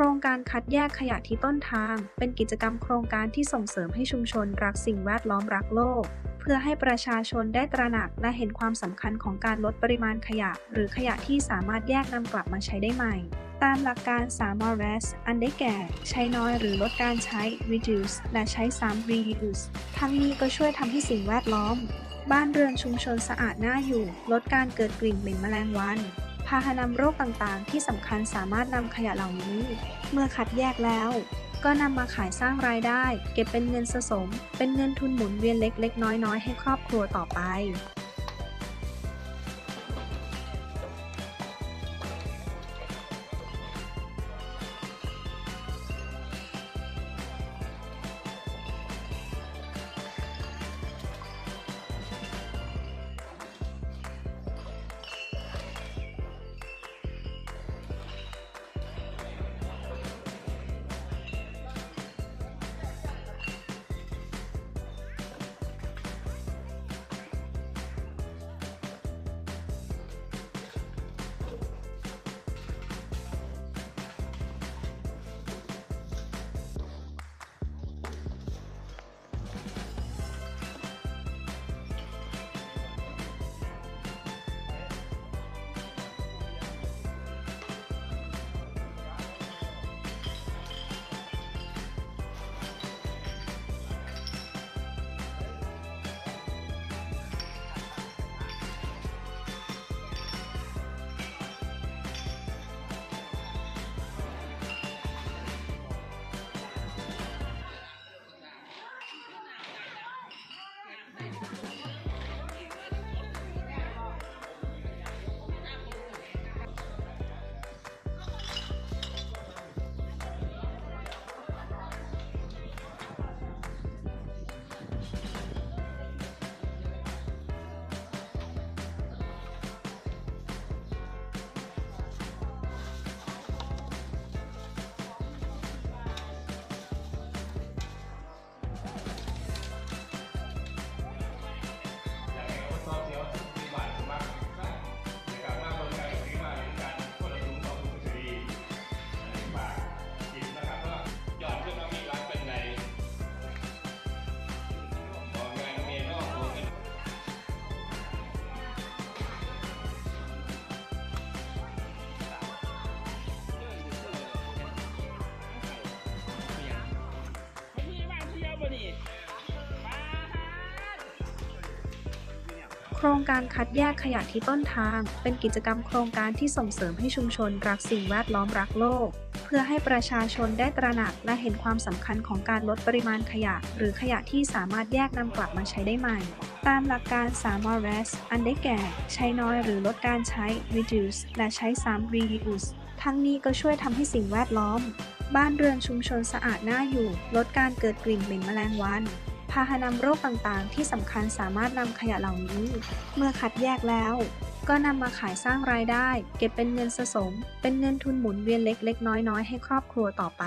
รงการคัดแยกขยะที่ต้นทาง เป็นกิจกรรมโครงการที่ส่งเสริมให้ชุมชนรักสิ่งแวดล้อมรักโลก เพื่อให้ประชาชนได้ตระหนักและเห็นความสำคัญของการลดปริมาณขยะ หรือขยะที่สามารถแยกนำกลับมาใช้ได้ใหม่ ตามหลักการ 3 RS อันได้แก่ ใช้น้อยหรือลดการใช้ reduce และใช้ซ้ำ reuse ทั้งนี้ก็ช่วยทำให้สิ่งแวดล้อม บ้านเรือนชุมชนสะอาดน่าอยู่ ลดการเกิดกลิ่นเหม็นแมลงวัน พาหนำโรคต่างๆ ที่สำคัญสามารถนำขยะเหล่านี้ เมื่อคัดแยกแล้ว ก็นำมาขายสร้างรายได้ เก็บเป็นเงินสะสม เป็นเงินทุนหมุนเวียนเล็กๆ น้อยๆ ให้ครอบครัวต่อไป ครงการคัดแยกขยะที่ต้นทาง เป็นกิจกรรมโครงการที่ส่งเสริมให้ชุมชนรักสิ่งแวดล้อมรักโลก เพื่อให้ประชาชนได้ตระหนักและเห็นความสำคัญของการลดปริมาณขยะ หรือขยะที่สามารถแยกนำกลับมาใช้ได้ใหม่ ตามหลักการ 3 RS อันได้แก่ ใช้น้อยหรือลดการใช้ reduce และใช้ซ้ำ reuse ทั้งนี้ก็ช่วยทำให้สิ่งแวดล้อม บ้านเรือนชุมชนสะอาดน่าอยู่ ลดการเกิดกลิ่นเหม็นแมลงวัน พาหนำโรคต่างๆ ที่สำคัญสามารถนำขยะเหล่านี้ เมื่อคัดแยกแล้ว ก็นำมาขายสร้างรายได้ เก็บเป็นเงินสะสม เป็นเงินทุนหมุนเวียนเล็กๆ น้อยๆ ให้ครอบครัวต่อไป